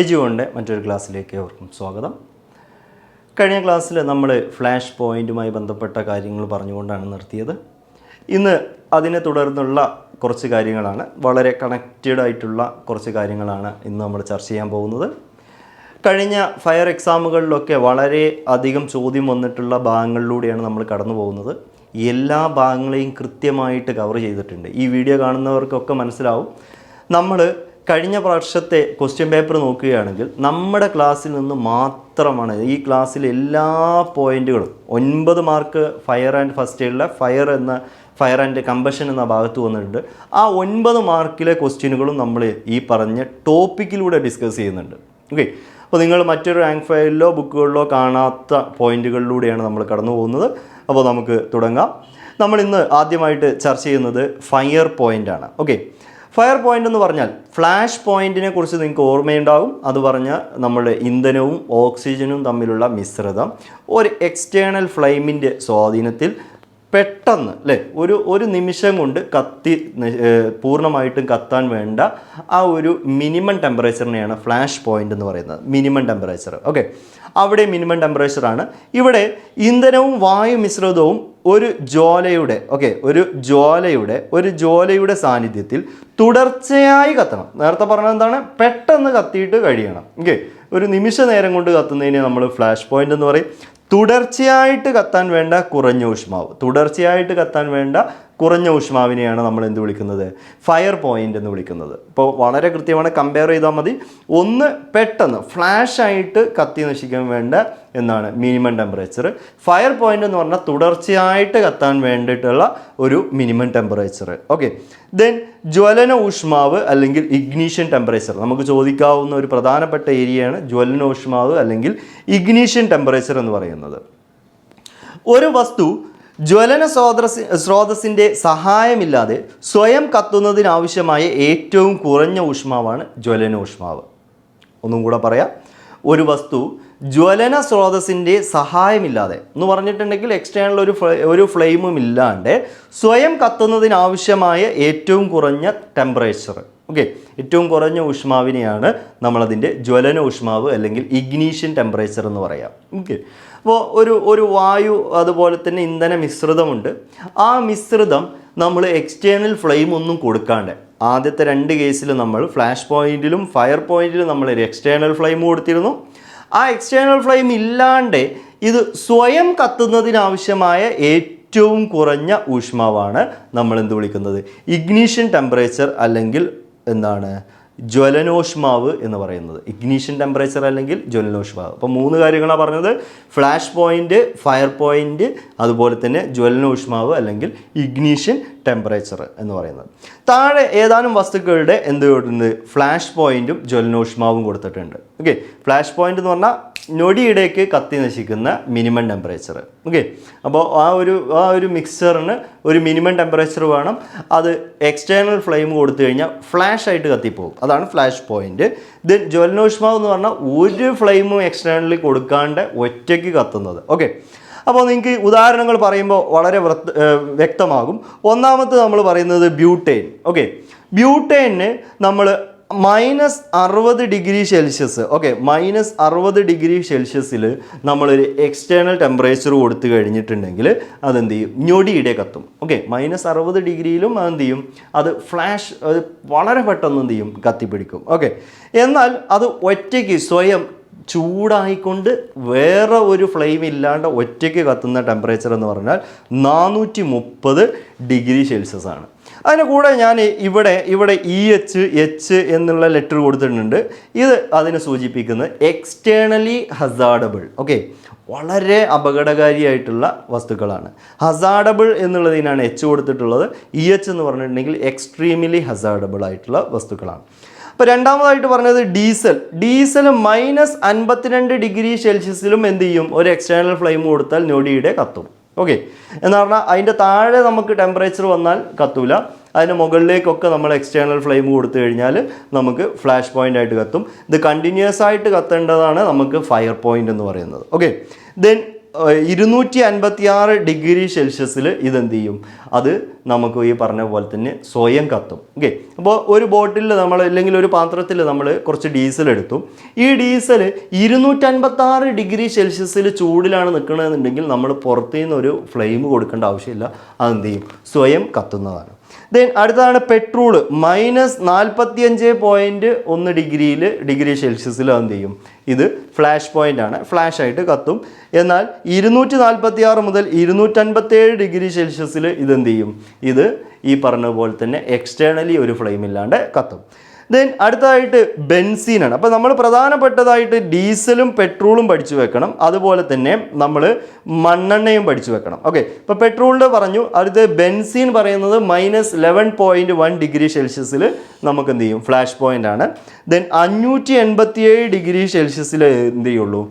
എജുവോന്റെ മറ്റൊരു ക്ലാസ്സിലേക്ക് അവർക്കും സ്വാഗതം. കഴിഞ്ഞ ക്ലാസ്സിൽ നമ്മൾ ഫ്ലാഷ് പോയിന്റുമായി ബന്ധപ്പെട്ട കാര്യങ്ങൾ പറഞ്ഞുകൊണ്ടാണ് നിർത്തിയത്. ഇന്ന് അതിനെ തുടർന്നുള്ള കുറച്ച് കാര്യങ്ങളാണ്. വളരെ കണക്റ്റഡ് ആയിട്ടുള്ള കുറച്ച് കാര്യങ്ങളാണ് ഇന്ന് നമ്മൾ ചർച്ച ചെയ്യാൻ പോകുന്നത്. കഴിഞ്ഞ ഫയർ എക്സാമുകളിലൊക്കെ വളരെ അധികം ചോദ്യം വന്നിട്ടുള്ള ഭാഗങ്ങളിലൂടെയാണ് നമ്മൾ കടന്നു പോകുന്നത്. എല്ലാ ഭാഗങ്ങളെയും കൃത്യമായിട്ട് കവർ ചെയ്തിട്ടുണ്ട്. ഈ വീഡിയോ കാണുന്നവർക്കൊക്കെ മനസ്സിലാവും. നമ്മൾ കഴിഞ്ഞ വർഷത്തെ ക്വസ്റ്റ്യൻ പേപ്പർ നോക്കുകയാണെങ്കിൽ നമ്മുടെ ക്ലാസ്സിൽ നിന്ന് മാത്രമാണ് ഈ ക്ലാസ്സിൽ എല്ലാ പോയിന്റുകളും ഒൻപത് മാർക്ക് ഫയർ ആൻഡ് ഫസ്റ്റ് എയ്ഡിലെ ഫയർ എന്ന ഫയർ ആൻഡ് കമ്പഷൻ എന്ന ഭാഗത്ത് വന്നിട്ടുണ്ട്. ആ ഒൻപത് മാർക്കിലെ ക്വസ്റ്റ്യനുകളും നമ്മൾ ഈ പറഞ്ഞ ടോപ്പിക്കിലൂടെ ഡിസ്കസ് ചെയ്യുന്നുണ്ട്. ഓക്കെ അപ്പോൾ നിങ്ങൾ മറ്റൊരു റാങ്ക് ഫയലിലോ ബുക്കുകളിലോ കാണാത്ത പോയിന്റുകളിലൂടെയാണ് നമ്മൾ കടന്നു പോകുന്നത്. അപ്പോൾ നമുക്ക് തുടങ്ങാം. നമ്മൾ ഇന്ന് ആദ്യമായിട്ട് ചർച്ച ചെയ്യുന്നത് ഫയർ പോയിന്റ് ആണ്. ഓക്കെ ഫയർ പോയിന്റ് എന്ന് പറഞ്ഞാൽ ഫ്ലാഷ് പോയിന്റിനെ കുറിച്ച് നിങ്ങൾക്ക് ഓർമ്മയുണ്ടാകും അത് പറഞ്ഞാൽ നമ്മുടെ ഇന്ധനവും ഓക്സിജനും തമ്മിലുള്ള മിശ്രിതം ഒരു എക്സ്റ്റേണൽ ഫ്ലെയിമിന്റെ സ്വാധീനത്തിൽ പെട്ടെന്ന് അല്ലേ? ഒരു ഒരു നിമിഷം കൊണ്ട് കത്തി പൂർണമായിട്ടും കത്താൻ വേണ്ട ആ ഒരു മിനിമം ടെമ്പറേച്ചറിനെയാണ് ഫ്ലാഷ് പോയിന്റ് എന്ന് പറയുന്നത്. മിനിമം ടെമ്പറേച്ചർ ഓക്കെ അവിടെ മിനിമം ടെമ്പറേച്ചറാണ് ഇവിടെ ഇന്ധനവും വായു മിശ്രിതവും ഒരു ജോലയുടെ ഓക്കെ ഒരു ജോലയുടെ ഒരു ജോലയുടെ സാന്നിധ്യത്തിൽ തുടർച്ചയായി കത്തണം. നേരത്തെ പറഞ്ഞത് എന്താണ്? പെട്ടെന്ന് കത്തിയിട്ട് കഴിയണം. ഓക്കെ ഒരു നിമിഷ നേരം കൊണ്ട് കത്തുന്നതിനെ നമ്മൾ ഫ്ലാഷ് പോയിന്റ് എന്ന് പറയും. തുടർച്ചയായിട്ട് കത്താൻ വേണ്ട കുറഞ്ഞ ഊഷ്മാവ്. തുടർച്ചയായിട്ട് കത്താൻ വേണ്ട കുറഞ്ഞ ഊഷ്മാവിനെയാണ് നമ്മൾ എന്ത് വിളിക്കുന്നത്? ഫയർ പോയിന്റ് എന്ന് വിളിക്കുന്നത്. ഇപ്പോൾ വളരെ കൃത്യമാണ് കമ്പയർ ചെയ്താൽ മതി. ഒന്ന് പെട്ടെന്ന് ഫ്ലാഷ് ആയിട്ട് കത്തി നശിക്കാൻ വേണ്ട എന്നാണ് മിനിമം ടെമ്പറേച്ചർ ഫയർ പോയിന്റ് എന്ന് പറഞ്ഞാൽ തുടർച്ചയായിട്ട് കത്താൻ വേണ്ടിയിട്ടുള്ള ഒരു മിനിമം ടെമ്പറേച്ചർ ഓക്കെ ദെൻ ജ്വലന ഊഷ്മാവ് അല്ലെങ്കിൽ ഇഗ്നീഷ്യൻ ടെമ്പറേച്ചർ നമുക്ക് ചോദിക്കാവുന്ന ഒരു പ്രധാനപ്പെട്ട ഏരിയയാണ് ജ്വലന ഊഷ്മാവ് അല്ലെങ്കിൽ ഇഗ്നീഷ്യൻ ടെമ്പറേച്ചർ എന്ന് പറയുന്നത്. ഒരു വസ്തു ജ്വലന സ്രോതസ് സ്രോതസ്സിന്റെ സഹായമില്ലാതെ സ്വയം കത്തുന്നതിനാവശ്യമായ ഏറ്റവും കുറഞ്ഞ ഊഷ്മാവാണ് ജ്വലന ഊഷ്മാവ്. ഒന്നും കൂടെ പറയാം. ഒരു വസ്തു ജ്വലന സ്രോതസ്സിന്റെ സഹായമില്ലാതെ എന്ന് പറഞ്ഞിട്ടുണ്ടെങ്കിൽ എക്സ്റ്റേണൽ ഒരു ഒരു ഫ്ലെയിമും ഇല്ലാണ്ട് സ്വയം കത്തുന്നതിനാവശ്യമായ ഏറ്റവും കുറഞ്ഞ ടെമ്പറേച്ചർ ഓക്കെ ഏറ്റവും കുറഞ്ഞ ഊഷ്മാവിനെയാണ് നമ്മളതിന്റെ ജ്വലന ഊഷ്മാവ് അല്ലെങ്കിൽ ഇഗ്നീഷ്യൻ ടെമ്പറേച്ചർ എന്ന് പറയാം. ഓക്കെ അപ്പോൾ ഒരു ഒരു വായു അതുപോലെ തന്നെ ഇന്ധന മിശ്രിതമുണ്ട്. ആ മിശ്രിതം നമ്മൾ എക്സ്റ്റേണൽ ഫ്ലെയിം ഒന്നും കൊടുക്കാണ്ട് ആദ്യത്തെ രണ്ട് കേസിൽ നമ്മൾ ഫ്ലാഷ് പോയിന്റിലും ഫയർ പോയിന്റിലും നമ്മൾ ഒരു എക്സ്റ്റേണൽ ഫ്ലെയിം കൊടുത്തിരുന്നു. ആ എക്സ്റ്റേണൽ ഫ്ലെയിം ഇല്ലാണ്ട് ഇത് സ്വയം കത്തുന്നതിനാവശ്യമായ ഏറ്റവും കുറഞ്ഞ ഊഷ്മാവാണ് നമ്മൾ എന്ത് വിളിക്കുന്നത്? ഇഗ്നീഷ്യൻ ടെമ്പറേച്ചർ അല്ലെങ്കിൽ എന്താണ്? ജ്വലനോഷ്മാവ് എന്ന് പറയുന്നത്. ഇഗ്നീഷ്യൻ ടെമ്പറേച്ചർ അല്ലെങ്കിൽ ജ്വലനോഷ്മാവ്. അപ്പോൾ മൂന്ന് കാര്യങ്ങളാണ് പറഞ്ഞത്. ഫ്ലാഷ് പോയിന്റ് ഫയർ പോയിന്റ് അതുപോലെ തന്നെ ജ്വലനോഷ്മാവ് അല്ലെങ്കിൽ ഇഗ്നീഷ്യൻ ടെമ്പറേച്ചർ എന്ന് പറയുന്നത്. താഴെ ഏതാനും വസ്തുക്കളുടെ എന്ത് കൊടുക്കുന്നത് ഫ്ലാഷ് പോയിന്റും ജ്വലനോഷ്മാവും കൊടുത്തിട്ടുണ്ട്. ഓക്കെ ഫ്ലാഷ് പോയിന്റ് എന്ന് പറഞ്ഞാൽ ഞൊടിയിടയ്ക്ക് കത്തി നശിക്കുന്ന മിനിമം ടെമ്പറേച്ചർ ഓക്കെ അപ്പോൾ ആ ഒരു ആ ഒരു മിക്സറിന് ഒരു മിനിമം ടെമ്പറേച്ചർ വേണം. അത് എക്സ്റ്റേണൽ ഫ്ലെയിം കൊടുത്തു കഴിഞ്ഞാൽ ഫ്ലാഷ് ആയിട്ട് കത്തിപ്പോകും. അതാണ് ഫ്ലാഷ് പോയിന്റ് ദെൻ ജ്വലനോഷ്മാവ് എന്ന് പറഞ്ഞാൽ ഒരു ഫ്ലെയിമും എക്സ്റ്റേണലി കൊടുക്കാണ്ട് ഒറ്റയ്ക്ക് കത്തുന്നത്. ഓക്കെ അപ്പോൾ നിങ്ങൾക്ക് ഉദാഹരണങ്ങൾ പറയുമ്പോൾ വളരെ വ്യക്തമാകും. ഒന്നാമത്തെ നമ്മൾ പറയുന്നത് ബ്യൂട്ടെയിൻ ഓക്കെ? ബ്യൂട്ടെയിന് നമ്മൾ മൈനസ് അറുപത് ഡിഗ്രി സെൽഷ്യസ് ഓക്കെ? മൈനസ് അറുപത് ഡിഗ്രി സെൽഷ്യസിൽ നമ്മളൊരു എക്സ്റ്റേണൽ ടെമ്പറേച്ചർ കൊടുത്തു കഴിഞ്ഞിട്ടുണ്ടെങ്കിൽ അതെന്ത് ചെയ്യും? ഞൊടിയിടെ കത്തും. ഓക്കെ? മൈനസ് അറുപത് ഡിഗ്രിയിലും അതെന്ത് ചെയ്യും? അത് ഫ്ലാഷ് അത് വളരെ പെട്ടെന്ന് എന്ത് ചെയ്യും? കത്തിപ്പിടിക്കും. ഓക്കെ? എന്നാൽ അത് ഒറ്റയ്ക്ക് സ്വയം ചൂടായിക്കൊണ്ട് വേറെ ഒരു ഫ്ലെയിം ഇല്ലാണ്ട് ഒറ്റയ്ക്ക് കത്തുന്ന ടെമ്പറേച്ചർ എന്ന് പറഞ്ഞാൽ നാനൂറ്റി മുപ്പത് ഡിഗ്രി സെൽഷ്യസ് ആണ്. അതിന് കൂടെ ഞാൻ ഇവിടെ ഇവിടെ ഇ എച്ച് എച്ച് എന്നുള്ള ലെറ്റർ കൊടുത്തിട്ടുണ്ട്. ഇത് അതിനെ സൂചിപ്പിക്കുന്നത് എക്സ്റ്റേണലി ഹസാഡബിൾ ഓക്കെ വളരെ അപകടകാരിയായിട്ടുള്ള വസ്തുക്കളാണ്. ഹസാഡബിൾ എന്നുള്ളതിനാണ് എച്ച് കൊടുത്തിട്ടുള്ളത്. ഇ എച്ച് എന്ന് പറഞ്ഞിട്ടുണ്ടെങ്കിൽ എക്സ്ട്രീംലി ഹസാഡബിൾ ആയിട്ടുള്ള വസ്തുക്കളാണ്. അപ്പോൾ രണ്ടാമതായിട്ട് പറഞ്ഞത് ഡീസൽ. ഡീസൽ മൈനസ് അൻപത്തിരണ്ട് ഡിഗ്രി സെൽഷ്യസിലും എന്ത് ചെയ്യും? ഒരു എക്സ്റ്റേണൽ ഫ്ലെയിം കൊടുത്താൽ ഞൊടിയുടെ കത്തും. ഓക്കെ എന്ന് പറഞ്ഞാൽ അതിന്റെ താഴെ നമുക്ക് ടെമ്പറേച്ചർ വന്നാൽ കത്തൂല. അതിന് മുകളിലേക്കൊക്കെ നമ്മൾ എക്സ്റ്റേണൽ ഫ്ലെയിം കൊടുത്തു കഴിഞ്ഞാൽ നമുക്ക് ഫ്ലാഷ് പോയിന്റ് ആയിട്ട് കത്തും. ഇത് കണ്ടിന്യൂസ് ആയിട്ട് കത്തേണ്ടതാണ് നമുക്ക് ഫയർ പോയിന്റ് എന്ന് പറയുന്നത്. ഓക്കെ ദെൻ ഇരുന്നൂറ്റി അൻപത്തി ആറ് ഡിഗ്രി സെൽഷ്യസിൽ ഇതെന്ത് ചെയ്യും? അത് നമുക്ക് ഈ പറഞ്ഞ പോലെ തന്നെ സ്വയം കത്തും. ഓക്കെ അപ്പോൾ ഒരു ബോട്ടിൽ നമ്മൾ അല്ലെങ്കിൽ ഒരു പാത്രത്തിൽ നമ്മൾ കുറച്ച് ഡീസൽ എടുത്തു. ഈ ഡീസൽ ഇരുന്നൂറ്റൻപത്താറ് ഡിഗ്രി സെൽഷ്യസിൽ ചൂടിലാണ് നിൽക്കണമെന്നുണ്ടെങ്കിൽ നമ്മൾ പുറത്തു നിന്ന് ഒരു ഫ്ലെയിം കൊടുക്കേണ്ട ആവശ്യമില്ല. അതെന്ത് ചെയ്യും? സ്വയം കത്തുന്നതാണ്. ദെൻ അടുത്താണ് പെട്രോൾ മൈനസ് നാൽപ്പത്തിയഞ്ച് പോയിന്റ് ഒന്ന് ഡിഗ്രിയിൽ ഡിഗ്രി സെൽഷ്യസിൽ എന്ത് ചെയ്യും? ഇത് ഫ്ലാഷ് പോയിന്റ് ആണ്. ഫ്ലാഷ് ആയിട്ട് കത്തും. എന്നാൽ ഇരുന്നൂറ്റി നാൽപ്പത്തി ആറ് മുതൽ ഇരുന്നൂറ്റൻപത്തേഴ് ഡിഗ്രി സെൽഷ്യസിൽ ഇതെന്ത് ചെയ്യും? ഇത് ഈ പറഞ്ഞ പോലെ തന്നെ എക്സ്റ്റേണലി ഒരു ഫ്ലെയിമില്ലാണ്ട് കത്തും. ദെൻ അടുത്തതായിട്ട് ബെൻസീനാണ്. അപ്പോൾ നമ്മൾ പ്രധാനപ്പെട്ടതായിട്ട് ഡീസലും പെട്രോളും പഠിച്ചു വെക്കണം. അതുപോലെ തന്നെ നമ്മൾ മണ്ണെണ്ണയും പഠിച്ചു വെക്കണം. ഓക്കെ ഇപ്പോൾ പെട്രോളിന്റെ പറഞ്ഞു. അടുത്ത് ബെൻസീൻ പറയുന്നത് minus eleven point one degree സെൽഷ്യസിൽ നമുക്ക് എന്ത് ചെയ്യും? ഫ്ലാഷ് പോയിന്റ് ആണ്. ദെൻ അഞ്ഞൂറ്റി എൺപത്തിയേഴ് ഡിഗ്രി സെൽഷ്യസിൽ എന്ത് ചെയ്യുള്ളൂ?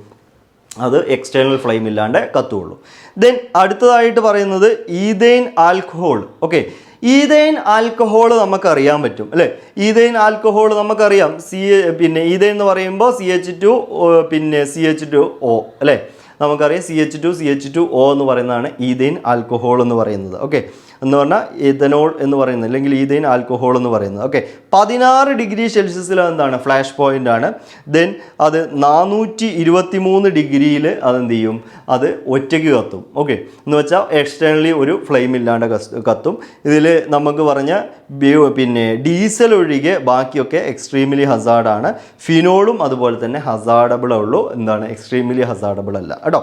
അത് എക്സ്റ്റേണൽ ഫ്ലെയിം ഇല്ലാണ്ട് കത്തുള്ളൂ. ദെൻ അടുത്തതായിട്ട് പറയുന്നത് ethane alcohol okay ethane alcohol നമുക്കറിയാൻ പറ്റും അല്ലേ? ഈതൈൻ ആൽക്കഹോൾ നമുക്കറിയാം സി പിന്നെ ഈതൈൻ എന്ന് പറയുമ്പോൾ സി എച്ച് ടു പിന്നെ സി എച്ച് ടു ഒ അല്ലേ? നമുക്കറിയാം C H two C H two O എന്ന് പറയുന്നതാണ് ഈതൈൻ ആൽക്കഹോൾ എന്ന് പറയുന്നത് ഓക്കെ? എന്ന് പറഞ്ഞാൽ ഇഥനോൾ എന്ന് പറയുന്നത് അല്ലെങ്കിൽ ഈതൈൻ ആൽക്കഹോൾ എന്ന് പറയുന്നത്. ഓക്കെ പതിനാറ് ഡിഗ്രി സെൽഷ്യസിൽ എന്താണ് ഫ്ലാഷ് പോയിന്റ് ആണ്. ദെൻ അത് നാനൂറ്റി ഇരുപത്തി മൂന്ന് ഡിഗ്രിയിൽ അതെന്ത് ചെയ്യും? അത് ഒറ്റയ്ക്ക് കത്തും. ഓക്കെ എന്ന് വെച്ചാൽ എക്സ്റ്റേണലി ഒരു ഫ്ലെയിം ഇല്ലാണ്ട് കത്തും. ഇതിൽ നമുക്ക് പറഞ്ഞ പിന്നെ ഡീസൽ ഒഴികെ ബാക്കിയൊക്കെ എക്സ്ട്രീംലി ഹസാർഡാണ് ഫിനോളും അതുപോലെ തന്നെ ഹസാർഡബിൾ ഉള്ളൂ. എന്താണ്? എക്സ്ട്രീംലി ഹസാർഡബിൾ അല്ല. കേട്ടോ?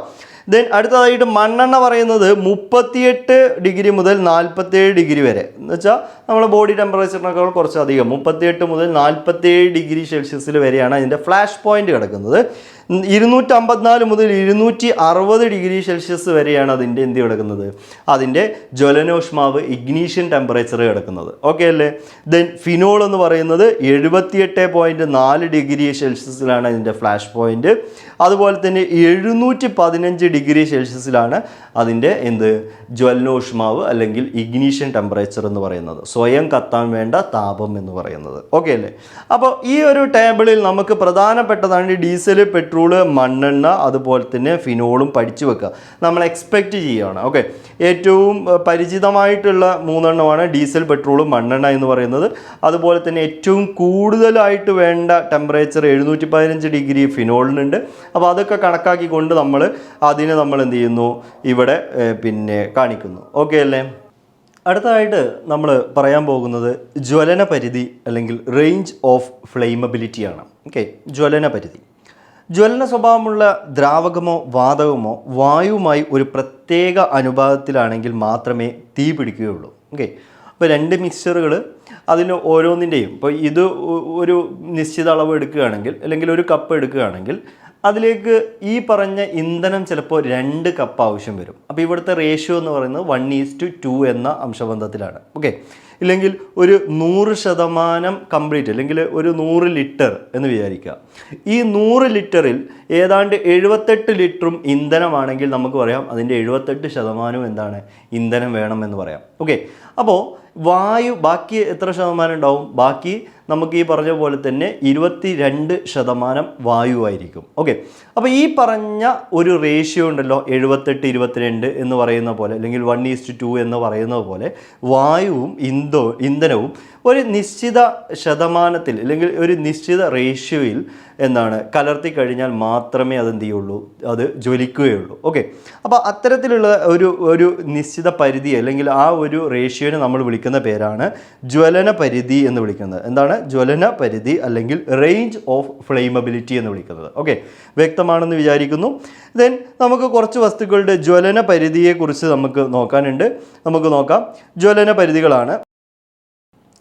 ദെൻ അടുത്തതായിട്ട് മണ്ണെണ്ണ പറയുന്നത് മുപ്പത്തിയെട്ട് ഡിഗ്രി മുതൽ നാൽപ്പത്തേഴ് ഡിഗ്രി വരെ. എന്ന് വെച്ചാൽ നമ്മുടെ ബോഡി ടെമ്പറേച്ചറിനേക്കാൾ കുറച്ച് അധികം. മുപ്പത്തിയെട്ട് മുതൽ നാൽപ്പത്തേഴ് ഡിഗ്രി സെൽഷ്യസിൽ വരെയാണ് അതിന്റെ ഫ്ലാഷ് പോയിന്റ് കിടക്കുന്നത്. ഇരുന്നൂറ്റി അമ്പത്തിനാല് മുതൽ ഇരുന്നൂറ്റി അറുപത് ഡിഗ്രി സെൽഷ്യസ് വരെയാണ് അതിന്റെ എന്ത് കിടക്കുന്നത്? അതിന്റെ ജ്വലനോഷ്മാവ് ഇഗ്നീഷ്യൻ ടെമ്പറേച്ചർ കിടക്കുന്നത്. ഓക്കെ അല്ലേ? ദെൻ ഫിനോൾ എന്ന് പറയുന്നത് എഴുപത്തിയെട്ട് പോയിന്റ് നാല് ഡിഗ്രി സെൽഷ്യസിലാണ് അതിന്റെ ഫ്ലാഷ് പോയിന്റ് അതുപോലെ തന്നെ എഴുന്നൂറ്റി പതിനഞ്ച് ഡിഗ്രി സെൽഷ്യസിലാണ് അതിന്റെ എന്ത് ജ്വലനോഷ്മാവ് അല്ലെങ്കിൽ ഇഗ്നീഷ്യൻ ടെമ്പറേച്ചർ എന്ന് പറയുന്നത്. സ്വയം കത്താൻ വേണ്ട താപം എന്ന് പറയുന്നത്. ഓക്കെ അല്ലേ? അപ്പോൾ ഈ ഒരു ടേബിളിൽ നമുക്ക് പ്രധാനപ്പെട്ടതാണ് ഡീസൽ പെട്രോൾ മണ്ണെണ്ണ അതുപോലെ തന്നെ ഫിനോളും പഠിച്ചു വെക്കുക. നമ്മൾ എക്സ്പെക്റ്റ് ചെയ്യുകയാണ്. ഓക്കെ? ഏറ്റവും പരിചിതമായിട്ടുള്ള മൂന്നെണ്ണമാണ് ഡീസൽ പെട്രോളും മണ്ണെണ്ണ എന്ന് പറയുന്നത്. അതുപോലെ തന്നെ ഏറ്റവും കൂടുതലായിട്ട് വേണ്ട ടെമ്പറേച്ചർ എഴുന്നൂറ്റി പതിനഞ്ച് ഡിഗ്രി ഫിനോളിനുണ്ട്. അപ്പോൾ അതൊക്കെ കണക്കാക്കിക്കൊണ്ട് നമ്മൾ അതിനെ നമ്മൾ എന്ത് ചെയ്യുന്നു? ഇവിടെ പിന്നെ കാണിക്കുന്നു. ഓക്കെ അല്ലേ? അടുത്തതായിട്ട് നമ്മൾ പറയാൻ പോകുന്നത് ജ്വലന പരിധി അല്ലെങ്കിൽ റേഞ്ച് ഓഫ് ഫ്ലെയിമബിലിറ്റിയാണ് ഓക്കെ ജ്വലന പരിധി. ജ്വലന സ്വഭാവമുള്ള ദ്രാവകമോ വാതകമോ വായുവുമായി ഒരു പ്രത്യേക അനുപാതത്തിലാണെങ്കിൽ മാത്രമേ തീ പിടിക്കുകയുള്ളൂ. ഓക്കെ അപ്പോൾ രണ്ട് മിക്സ്ചറുകൾ അതിന് ഓരോന്നിന്റെയും. ഇപ്പോൾ ഇത് ഒരു നിശ്ചിത അളവ് എടുക്കുകയാണെങ്കിൽ അല്ലെങ്കിൽ ഒരു കപ്പ് എടുക്കുകയാണെങ്കിൽ അതിലേക്ക് ഈ പറഞ്ഞ ഇന്ധനം ചിലപ്പോൾ രണ്ട് കപ്പ് ആവശ്യം വരും. അപ്പോൾ ഇവിടുത്തെ റേഷ്യോ എന്ന് പറയുന്നത് വൺ ഈസ് ടു ടു എന്ന അംശബന്ധത്തിലാണ്. ഓക്കെ ഇല്ലെങ്കിൽ ഒരു നൂറ് ശതമാനം കംപ്ലീറ്റ് അല്ലെങ്കിൽ ഒരു നൂറ് ലിറ്റർ എന്ന് വിചാരിക്കുക. ഈ നൂറ് ലിറ്ററിൽ ഏതാണ്ട് എഴുപത്തെട്ട് ലിറ്ററും ഇന്ധനമാണെങ്കിൽ നമുക്ക് പറയാം അതിന്റെ എഴുപത്തെട്ട് ശതമാനവും എന്താണ്? ഇന്ധനം വേണമെന്ന് പറയാം. ഓക്കെ അപ്പോൾ വായു ബാക്കി എത്ര ശതമാനം ഉണ്ടാവും? ബാക്കി നമുക്ക് ഈ പറഞ്ഞ പോലെ തന്നെ ഇരുപത്തി രണ്ട് ശതമാനം വായുവായിരിക്കും ഓക്കെ അപ്പോൾ ഈ പറഞ്ഞ ഒരു റേഷ്യോ ഉണ്ടല്ലോ എഴുപത്തെട്ട് ഇരുപത്തിരണ്ട് എന്ന് പറയുന്ന പോലെ അല്ലെങ്കിൽ വൺ ഈസ്റ്റ് ടു എന്ന് പറയുന്നത് പോലെ വായുവും ഇന്ധോ ഇന്ധനവും ഒരു നിശ്ചിത ശതമാനത്തിൽ അല്ലെങ്കിൽ ഒരു നിശ്ചിത റേഷ്യോയിൽ എന്താണ് കലർത്തി കഴിഞ്ഞാൽ മാത്രമേ അത് എന്ത് ചെയ്യുള്ളൂ അത് ജ്വലിക്കുകയുള്ളൂ. ഓക്കെ അപ്പോൾ അത്തരത്തിലുള്ള ഒരു ഒരു നിശ്ചിത പരിധി അല്ലെങ്കിൽ ആ ഒരു റേഷ്യോനെ നമ്മൾ വിളിക്കുന്ന പേരാണ് ജ്വലന പരിധി എന്ന് വിളിക്കുന്നത്. എന്താണ്? ജ്വലന പരിധി അല്ലെങ്കിൽ റേഞ്ച് ഓഫ് ഫ്ലെയിമബിലിറ്റി എന്ന് വിളിക്കുന്നത്. ഓക്കെ വ്യക്തമാണെന്ന് വിചാരിക്കുന്നു. ദെൻ നമുക്ക് കുറച്ച് വസ്തുക്കളുടെ ജ്വലന പരിധിയെക്കുറിച്ച് നമുക്ക് നോക്കാനുണ്ട്. നമുക്ക് നോക്കാം. ജ്വലന പരിധികളാണ്.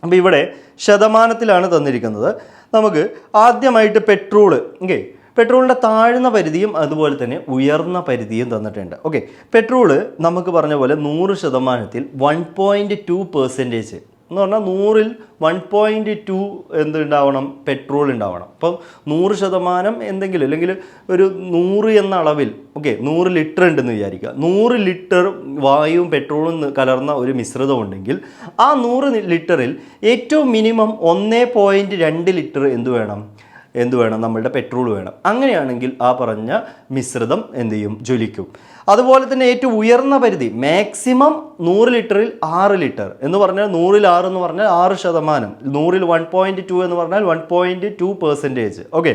അപ്പോൾ ഇവിടെ ശതമാനത്തിലാണ് തന്നിരിക്കുന്നത്. നമുക്ക് ആദ്യമായിട്ട് പെട്രോൾ ഓക്കെ പെട്രോളിന്റെ താഴ്ന്ന പരിധിയും അതുപോലെ തന്നെ ഉയർന്ന പരിധിയും തന്നിട്ടുണ്ട്. ഓക്കെ പെട്രോൾ നമുക്ക് പറഞ്ഞ പോലെ നൂറ് ശതമാനത്തിൽ വൺ പോയിന്റ് ടു പെർസെന്റേജ് എന്ന് പറഞ്ഞാൽ നൂറിൽ വൺ പോയിന്റ് ടു എന്ത് ഉണ്ടാവണം? പെട്രോൾ ഉണ്ടാവണം. അപ്പം നൂറ് ശതമാനം എന്തെങ്കിലും അല്ലെങ്കിൽ ഒരു നൂറ് എന്ന അളവിൽ ഓക്കെ നൂറ് ലിറ്റർ ഉണ്ടെന്ന് വിചാരിക്കുക. നൂറ് ലിറ്റർ വായുവും പെട്രോളും കലർന്ന ഒരു മിശ്രിതം ഉണ്ടെങ്കിൽ ആ നൂറ് ലിറ്ററിൽ ഏറ്റവും മിനിമം ഒന്നേ പോയിന്റ് രണ്ട് ലിറ്റർ എന്ത് വേണം? എന്ത് വേണം? നമ്മളുടെ പെട്രോൾ വേണം. അങ്ങനെയാണെങ്കിൽ ആ പറഞ്ഞ മിശ്രിതം എന്ത് ചെയ്യും? ജ്വലിക്കും. അതുപോലെ തന്നെ ഏറ്റവും ഉയർന്ന പരിധി മാക്സിമം നൂറ് ലിറ്ററിൽ ആറ് ലിറ്റർ എന്ന് പറഞ്ഞാൽ നൂറിൽ ആറ് എന്ന് പറഞ്ഞാൽ ആറ് ശതമാനം നൂറിൽ വൺ പോയിന്റ് ടു എന്ന് പറഞ്ഞാൽ one point two percentage okay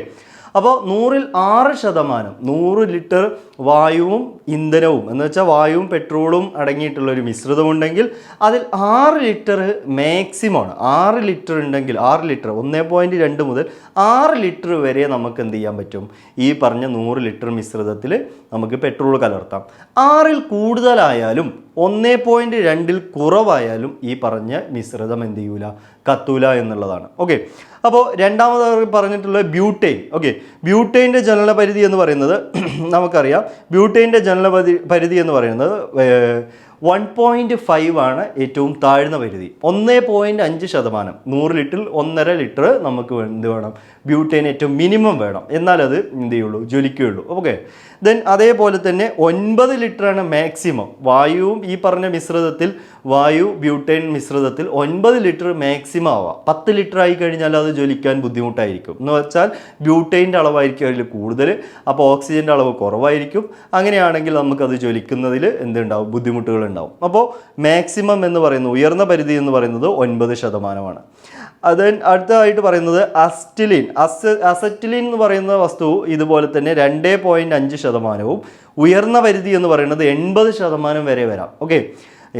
അപ്പോൾ നൂറിൽ ആറ് ശതമാനം നൂറ് ലിറ്റർ വായുവും ഇന്ധനവും എന്ന് വെച്ചാൽ വായുവും പെട്രോളും അടങ്ങിയിട്ടുള്ള ഒരു മിശ്രിതമുണ്ടെങ്കിൽ അതിൽ ആറ് ലിറ്റർ മാക്സിമമാണ്. ആറ് ലിറ്റർ ഉണ്ടെങ്കിൽ ആറ് ലിറ്റർ ഒന്നേ പോയിന്റ് രണ്ട് മുതൽ ആറ് ലിറ്റർ വരെ നമുക്ക് എന്ത് ചെയ്യാൻ പറ്റും? ഈ പറഞ്ഞ നൂറ് ലിറ്റർ മിശ്രിതത്തിൽ നമുക്ക് പെട്രോൾ കലർത്താം. ആറിൽ കൂടുതലായാലും ഒന്നേ പോയിന്റ് രണ്ടിൽ കുറവായാലും ഈ പറഞ്ഞ മിശ്രിതം എന്ത് ചെയ്യൂല? കത്തൂല എന്നുള്ളതാണ്. ഓക്കെ അപ്പോൾ രണ്ടാമത് പറഞ്ഞിട്ടുള്ള ബ്യൂട്ടെയിൻ ഓക്കെ ബ്യൂട്ടെയിന്റെ ജനന പരിധി എന്ന് പറയുന്നത് നമുക്കറിയാം. ബ്യൂട്ടെയിന്റെ ജനന പരിധി എന്ന് പറയുന്നത് വൺ പോയിന്റ് ഫൈവ് ആണ് ഏറ്റവും താഴ്ന്ന പരിധി. ഒന്ന് പോയിന്റ് അഞ്ച് ശതമാനം. നൂറ് ലിറ്ററിൽ ഒന്നര ലിറ്റർ നമുക്ക് എന്ത് വേണം? ബ്യൂട്ടൈൻ ഏറ്റവും മിനിമം വേണം. എന്നാലത് എന്ത് ചെയ്യുള്ളൂ? ജ്വലിക്കുകയുള്ളൂ ഓക്കെ ദെൻ അതേപോലെ തന്നെ ഒൻപത് ലിറ്ററാണ് മാക്സിമം വായുവും ഈ പറഞ്ഞ മിശ്രിതത്തിൽ വായു ബ്യൂട്ടൈൻ മിശ്രിതത്തിൽ ഒൻപത് ലിറ്റർ മാക്സിമം ആവാം. പത്ത് ലിറ്റർ ആയി കഴിഞ്ഞാൽ അത് ജ്വലിക്കാൻ ബുദ്ധിമുട്ടായിരിക്കും. എന്ന് വെച്ചാൽ ബ്യൂട്ടൈന്റെ അളവായിരിക്കും അതിൽ കൂടുതൽ. അപ്പോൾ ഓക്സിജന്റെ അളവ് കുറവായിരിക്കും. അങ്ങനെയാണെങ്കിൽ നമുക്കത് ജ്വലിക്കുന്നതിൽ എന്തുണ്ടാവും? ബുദ്ധിമുട്ടുകൾ ഉണ്ടാവും. അപ്പോൾ മാക്സിമം എന്ന് പറയുന്നത് ഉയർന്ന പരിധി എന്ന് പറയുന്നത് ഒൻപത് ശതമാനമാണ്. അതെ അടുത്തതായിട്ട് പറയുന്നത് അസ്റ്റിലിൻ അസ് അസറ്റിലിൻ എന്ന് പറയുന്ന വസ്തു ഇതുപോലെ തന്നെ രണ്ട് പോയിന്റ് അഞ്ച് ശതമാനവും ഉയർന്ന പരിധി എന്ന് പറയുന്നത് എൺപത് ശതമാനം വരെ വരാം. ഓക്കെ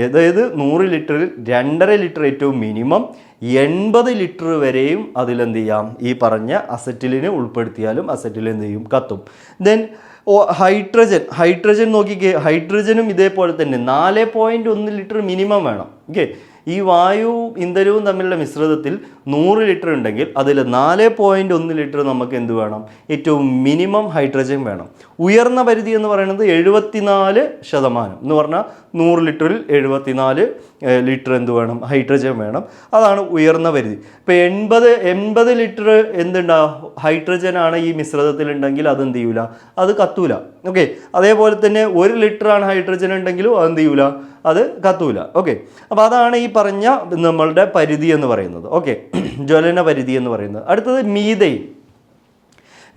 അതായത് നൂറ് ലിറ്ററിൽ രണ്ടര ലിറ്റർ ഏറ്റവും മിനിമം എൺപത് ലിറ്റർ വരെയും അതിലെന്ത് ചെയ്യാം? ഈ പറഞ്ഞ അസറ്റിലിനെ ഉൾപ്പെടുത്തിയാലും അസറ്റിൽ എന്ത് ചെയ്യും? കത്തും. ദെൻ ഓ ഹൈഡ്രജൻ. ഹൈഡ്രജൻ നോക്കിക്കേ ഹൈഡ്രജനും ഇതേപോലെ തന്നെ നാല് പോയിന്റ് ഒന്ന് ലിറ്റർ മിനിമം വേണം. ഓക്കെ ഈ വായുവും ഇന്ധനവും തമ്മിലുള്ള മിശ്രിതത്തിൽ നൂറ് ലിറ്റർ ഉണ്ടെങ്കിൽ അതിൽ നാല് പോയിന്റ് ഒന്ന് ലിറ്റർ നമുക്ക് എന്ത് വേണം? ഏറ്റവും മിനിമം ഹൈഡ്രജൻ വേണം. ഉയർന്ന പരിധി എന്ന് പറയുന്നത് എഴുപത്തിനാല് ശതമാനം. എന്ന് പറഞ്ഞാൽ നൂറ് ലിറ്ററിൽ എഴുപത്തിനാല് ലിറ്റർ എന്ത് വേണം? ഹൈഡ്രജൻ വേണം. അതാണ് ഉയർന്ന പരിധി. ഇപ്പോൾ എൺപത് എൺപത് ലിറ്റർ എന്തുണ്ടാവും ഹൈഡ്രജൻ ആണ് ഈ മിശ്രിതത്തിൽ ഉണ്ടെങ്കിൽ അത് എന്ത് ചെയ്യൂല? അത് കത്തൂല. ഓക്കെ? അതേപോലെ തന്നെ ഒരു ലിറ്റർ ആണ് ഹൈഡ്രജൻ ഉണ്ടെങ്കിലും അത് എന്ത് ചെയ്യൂല? അത് കത്തൂല. ഓക്കെ? അപ്പോൾ അതാണ് ഈ പറഞ്ഞ നമ്മളുടെ പരിധി എന്ന് പറയുന്നത്. ഓക്കെ? ജ്വലന പരിധി എന്ന് പറയുന്നത്. അടുത്തത് മീതൈൻ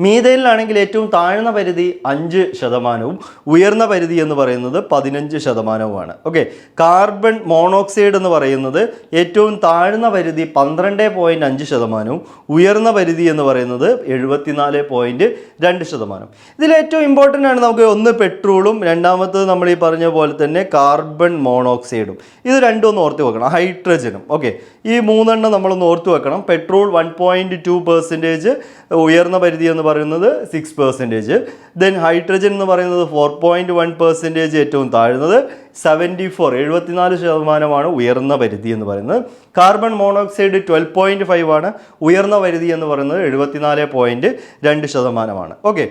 മീതയിലാണെങ്കിൽ ഏറ്റവും താഴ്ന്ന പരിധി അഞ്ച് ശതമാനവും ഉയർന്ന പരിധി എന്ന് പറയുന്നത് പതിനഞ്ച് ശതമാനവുമാണ്. ഓക്കെ കാർബൺ മോണോക്സൈഡ് എന്ന് പറയുന്നത് ഏറ്റവും താഴ്ന്ന പരിധി പന്ത്രണ്ട് പോയിന്റ് അഞ്ച് ശതമാനവും ഉയർന്ന പരിധി എന്ന് പറയുന്നത് എഴുപത്തിനാല് പോയിന്റ് രണ്ട് ശതമാനം. ഇതിൽ ഏറ്റവും ഇമ്പോർട്ടന്റ് ആണ് നമുക്ക് ഒന്ന് പെട്രോളും രണ്ടാമത്തത് നമ്മൾ ഈ പറഞ്ഞ പോലെ തന്നെ കാർബൺ മോണോക്സൈഡും. ഇത് രണ്ടും ഒന്ന് ഓർത്ത് വെക്കണം. ഹൈഡ്രജനും. ഓക്കെ ഈ മൂന്നെണ്ണം നമ്മളൊന്ന് ഓർത്ത് വെക്കണം. Petrol one point two percentage ഉയർന്ന പരിധി എന്ന് പറയുന്നത് സിക്സ് പെർസെന്റേജ് ദെൻ ഹൈഡ്രജൻ എന്ന് പറയുന്നത് ഫോർ പോയിന്റ് വൺ പെർസെന്റേജ് ഏറ്റവും താഴ്ന്നത് സെവന്റി ഫോർ എഴുപത്തിനാല് ശതമാനമാണ് ഉയർന്ന പരിധി എന്ന് പറയുന്നത്. Carbon monoxide twelve point five ആണ് ഉയർന്ന പരിധി എന്ന് പറയുന്നത് എഴുപത്തിനാല് പോയിന്റ് രണ്ട് ശതമാനമാണ്. ഓക്കെ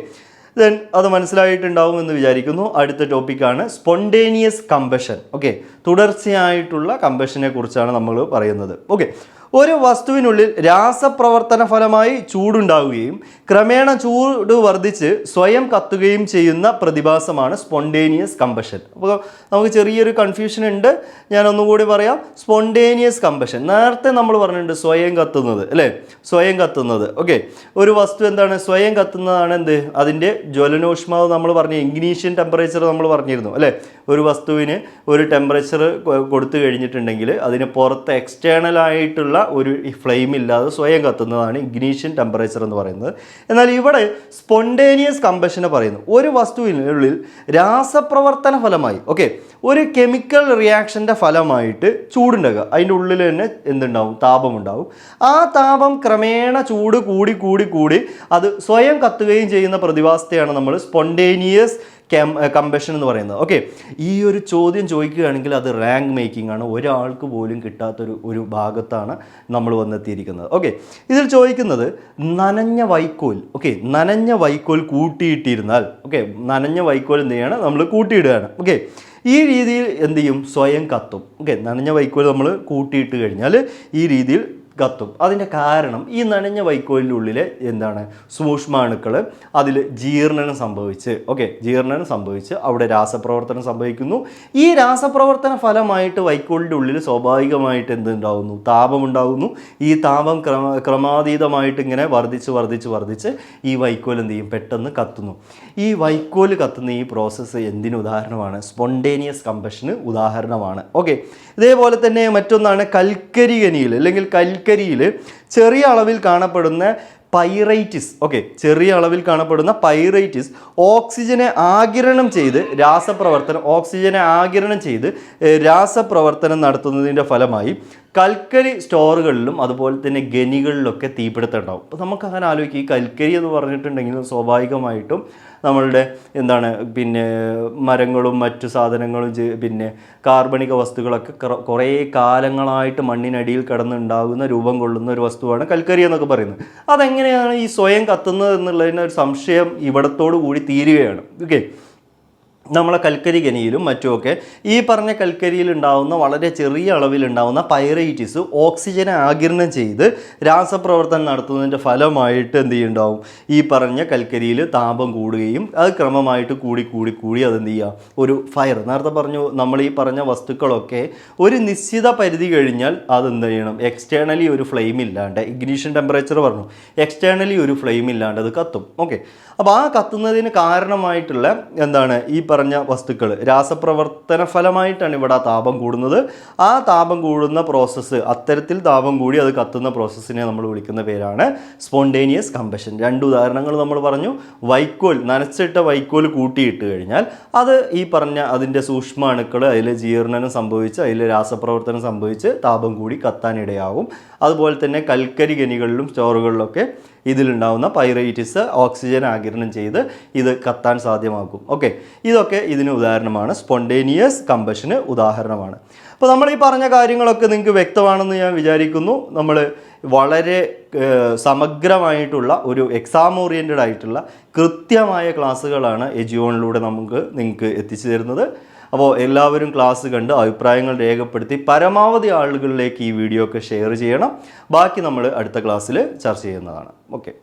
ദെൻ അത് മനസ്സിലായിട്ടുണ്ടാവും എന്ന് വിചാരിക്കുന്നു. അടുത്ത ടോപ്പിക്കാണ് സ്പോണ്ടേനിയസ് കമ്പഷൻ ഓക്കെ തുടർച്ചയായിട്ടുള്ള കമ്പഷനെ കുറിച്ചാണ് നമ്മൾ പറയുന്നത്. ഓക്കെ ഒരു വസ്തുവിനുള്ളിൽ രാസപ്രവർത്തന ഫലമായി ചൂടുണ്ടാവുകയും ക്രമേണ ചൂട് വർദ്ധിച്ച് സ്വയം കത്തുകയും ചെയ്യുന്ന പ്രതിഭാസമാണ് സ്പോണ്ടേനിയസ് കമ്പഷൻ അപ്പോൾ നമുക്ക് ചെറിയൊരു കൺഫ്യൂഷൻ ഉണ്ട്. ഞാൻ ഒന്നുകൂടി പറയാം. സ്പോണ്ടേനിയസ് കമ്പഷൻ നേരത്തെ നമ്മൾ പറഞ്ഞിട്ടുണ്ട് സ്വയം കത്തുന്നത് അല്ലേ? സ്വയം കത്തുന്നത്. ഓക്കെ ഒരു വസ്തു എന്താണ്? സ്വയം കത്തുന്നതാണ് എന്ത്? അതിന്റെ ജ്വലനോഷ്മാവ് നമ്മൾ പറഞ്ഞ ഇഗ്നീഷ്യൻ ടെമ്പറേച്ചർ നമ്മൾ പറഞ്ഞിരുന്നു അല്ലേ? ഒരു വസ്തുവിന് ഒരു ടെമ്പറേച്ചർ കൊടുത്തു കഴിഞ്ഞിട്ടുണ്ടെങ്കിൽ അതിന് പുറത്ത് എക്സ്റ്റേണൽ ആയിട്ടുള്ള ഒരു ഫ്ലെയിം ഇല്ലാതെ സ്വയം കത്തുന്നതാണ് ഇഗ്നീഷ്യൻ ടെമ്പറേച്ചർ എന്ന് പറയുന്നത്. എന്നാൽ ഇവിടെ സ്പോണ്ടേനിയസ് കമ്പഷനെ പറയുന്നു. ഒരു വസ്തുവിനുള്ളിൽ രാസപ്രവർത്തന ഫലമായി ഓക്കെ ഒരു കെമിക്കൽ റിയാക്ഷന്റെ ഫലമായിട്ട് ചൂടുണ്ടാകുക അതിന്റെ ഉള്ളിൽ തന്നെ എന്തുണ്ടാവും? താപമുണ്ടാവും. ആ താപം ക്രമേണ ചൂട് കൂടി കൂടി കൂടി അത് സ്വയം കത്തുകയും ചെയ്യുന്ന പ്രതിഭാസത്തെയാണ് നമ്മൾ സ്പോണ്ടേനിയസ് കമ്പഷൻ എന്ന് പറയുന്നത്. ഓക്കെ ഈ ഒരു ചോദ്യം ചോദിക്കുകയാണെങ്കിൽ അത് റാങ്ക് മേക്കിംഗ് ആണ്. ഒരാൾക്ക് പോലും കിട്ടാത്തൊരു ഒരു ഭാഗത്താണ് നമ്മൾ വന്നെത്തിയിരിക്കുന്നത്. ഓക്കെ ഇതിൽ ചോദിക്കുന്നത് നനഞ്ഞ വൈക്കോൽ ഓക്കെ നനഞ്ഞ വൈക്കോൽ കൂട്ടിയിട്ടിരുന്നാൽ ഓക്കെ നനഞ്ഞ വൈക്കോൽ എന്ത് ചെയ്യണം? നമ്മൾ കൂട്ടിയിടുകയാണ്. ഓക്കെ ഈ രീതിയിൽ എന്ത് ചെയ്യും? സ്വയം കത്തും. ഓക്കെ നനഞ്ഞ വൈക്കോൽ നമ്മൾ കൂട്ടിയിട്ട് കഴിഞ്ഞാൽ ഈ രീതിയിൽ കത്തും. അതിന്റെ കാരണം ഈ നനഞ്ഞ വൈക്കോലിന്റെ എന്താണ്? സൂക്ഷ്മാണുക്കൾ അതിൽ ജീർണനം സംഭവിച്ച്. ഓക്കെ ജീർണനം സംഭവിച്ച് അവിടെ രാസപ്രവർത്തനം സംഭവിക്കുന്നു. ഈ രാസപ്രവർത്തന ഫലമായിട്ട് വൈക്കോലിന്റെ ഉള്ളിൽ സ്വാഭാവികമായിട്ട് എന്തുണ്ടാവുന്നു താപമുണ്ടാകുന്നു ഈ താപം ക്രമ ക്രമാതീതമായിട്ട് ഇങ്ങനെ വർദ്ധിച്ച് വർദ്ധിച്ച് വർദ്ധിച്ച് ഈ വൈക്കോൽ എന്ത് ചെയ്യും? പെട്ടെന്ന് കത്തുന്നു. ഈ വൈക്കോൽ കത്തുന്ന ഈ പ്രോസസ്സ് എന്തിനു ഉദാഹരണമാണ്? സ്പോണ്ടേനിയസ് കമ്പഷന് ഉദാഹരണമാണ്. ഓക്കെ ഇതേപോലെ തന്നെ മറ്റൊന്നാണ് കൽക്കരി ഖനിയിൽ അല്ലെങ്കിൽ കൽക്കരിയിൽ ചെറിയ അളവിൽ കാണപ്പെടുന്ന പൈറൈറ്റിസ് ഓക്കെ ചെറിയ അളവിൽ കാണപ്പെടുന്ന പൈറൈറ്റിസ് ഓക്സിജനെ ആകിരണം ചെയ്ത് രാസപ്രവർത്തനം ഓക്സിജനെ ആകിരണം ചെയ്ത് രാസപ്രവർത്തനം നടത്തുന്നതിന്റെ ഫലമായി കൽക്കരി സ്റ്റോറുകളിലും അതുപോലെ തന്നെ ഖനികളിലൊക്കെ തീപിടുത്തം ഉണ്ടാവും. അപ്പോൾ നമുക്ക് അങ്ങനെ ആലോചിക്കുക ഈ കൽക്കരി എന്ന് പറഞ്ഞിട്ടുണ്ടെങ്കിൽ സ്വാഭാവികമായിട്ടും നമ്മളുടെ എന്താണ് പിന്നെ മരങ്ങളും മറ്റു സാധനങ്ങളും പിന്നെ കാർബണിക വസ്തുക്കളൊക്കെ കുറേ കാലങ്ങളായിട്ട് മണ്ണിനടിയിൽ കിടന്നുണ്ടാകുന്ന രൂപം കൊള്ളുന്ന ഒരു വസ്തുവാണ് കൽക്കരി എന്നൊക്കെ പറയുന്നത്. അതെങ്ങനെയാണ് ഈ സ്വയം കത്തുന്നത് എന്നുള്ളതിന് ഒരു സംശയം ഇവിടത്തോടു കൂടി തീരുകയാണ്. ഓക്കെ? നമ്മളെ കൽക്കരി ഖനിയിലും മറ്റുമൊക്കെ ഈ പറഞ്ഞ കൽക്കരിയിൽ ഉണ്ടാവുന്ന വളരെ ചെറിയ അളവിലുണ്ടാവുന്ന പൈറൈറ്റിസ് ഓക്സിജനെ ആകിരണം ചെയ്ത് രാസപ്രവർത്തനം നടത്തുന്നതിന്റെ ഫലമായിട്ട് എന്ത് ചെയ്യുന്നുണ്ടാവും? ഈ പറഞ്ഞ കൽക്കരിയിൽ താപം കൂടുകയും അത് ക്രമമായിട്ട് കൂടി കൂടി കൂടി അതെന്ത് ചെയ്യുക? ഒരു ഫയർ നേരത്തെ പറഞ്ഞു നമ്മൾ ഈ പറഞ്ഞ വസ്തുക്കളൊക്കെ ഒരു നിശ്ചിത പരിധി കഴിഞ്ഞാൽ അതെന്ത് ചെയ്യണം? എക്സ്റ്റേണലി ഒരു ഫ്ലെയിം ഇല്ലാണ്ട് ഇഗ്നീഷൻ ടെമ്പറേച്ചർ പറഞ്ഞു. എക്സ്റ്റേണലി ഒരു ഫ്ലെയിം ഇല്ലാണ്ട് അത് കത്തും. ഓക്കെ അപ്പോൾ ആ കത്തുന്നതിന് കാരണമായിട്ടുള്ള എന്താണ്? ഈ പറഞ്ഞ വസ്തുക്കൾ രാസപ്രവർത്തന ഫലമായിട്ടാണ് ഇവിടെ ആ താപം കൂടുന്നത്. ആ താപം കൂടുന്ന പ്രോസസ്സ് അത്തരത്തിൽ താപം കൂടി അത് കത്തുന്ന പ്രോസസ്സിനെ നമ്മൾ വിളിക്കുന്ന പേരാണ് സ്പോണ്ടേനിയസ് കമ്പഷൻ രണ്ട് ഉദാഹരണങ്ങൾ നമ്മൾ പറഞ്ഞു. വൈക്കോൽ നനച്ചിട്ട വൈക്കോൽ കൂട്ടിയിട്ട് കഴിഞ്ഞാൽ അത് ഈ പറഞ്ഞ അതിന്റെ സൂക്ഷ്മാണുക്കൾ അതിൽ ജീർണനം സംഭവിച്ച് അതിൽ രാസപ്രവർത്തനം സംഭവിച്ച് താപം കൂടി കത്താനിടയാകും അതുപോലെ തന്നെ കൽക്കരി ഖനികളിലും സ്റ്റോറുകളിലൊക്കെ ഇതിലുണ്ടാവുന്ന പൈറൈറ്റിസ് ഓക്സിജൻ ആകിരണം ചെയ്ത് ഇത് കത്താൻ സാധ്യമാക്കും. ഓക്കെ. ഇതൊക്കെ ഇതിന് ഉദാഹരണമാണ്. സ്പോണ്ടേനിയസ് കമ്പഷന് ഉദാഹരണമാണ്. അപ്പോൾ നമ്മൾ ഈ പറഞ്ഞ കാര്യങ്ങളൊക്കെ നിങ്ങൾക്ക് വ്യക്തമാണെന്ന് ഞാൻ വിചാരിക്കുന്നു. നമ്മൾ വളരെ സമഗ്രമായിട്ടുള്ള ഒരു എക്സാം ഓറിയന്റഡ് ആയിട്ടുള്ള കൃത്യമായ ക്ലാസ്സുകളാണ് എജിയോണിലൂടെ നമുക്ക് നിങ്ങൾക്ക് എത്തിച്ചു തരുന്നത്. അപ്പോൾ എല്ലാവരും ക്ലാസ് കണ്ട് അഭിപ്രായങ്ങൾ രേഖപ്പെടുത്തി പരമാവധി ആളുകളിലേക്ക് ഈ വീഡിയോ ഒക്കെ ഷെയർ ചെയ്യണം. ബാക്കി നമ്മൾ അടുത്ത ക്ലാസ്സിൽ ചർച്ച ചെയ്യുന്നതാണ്. ഓക്കെ.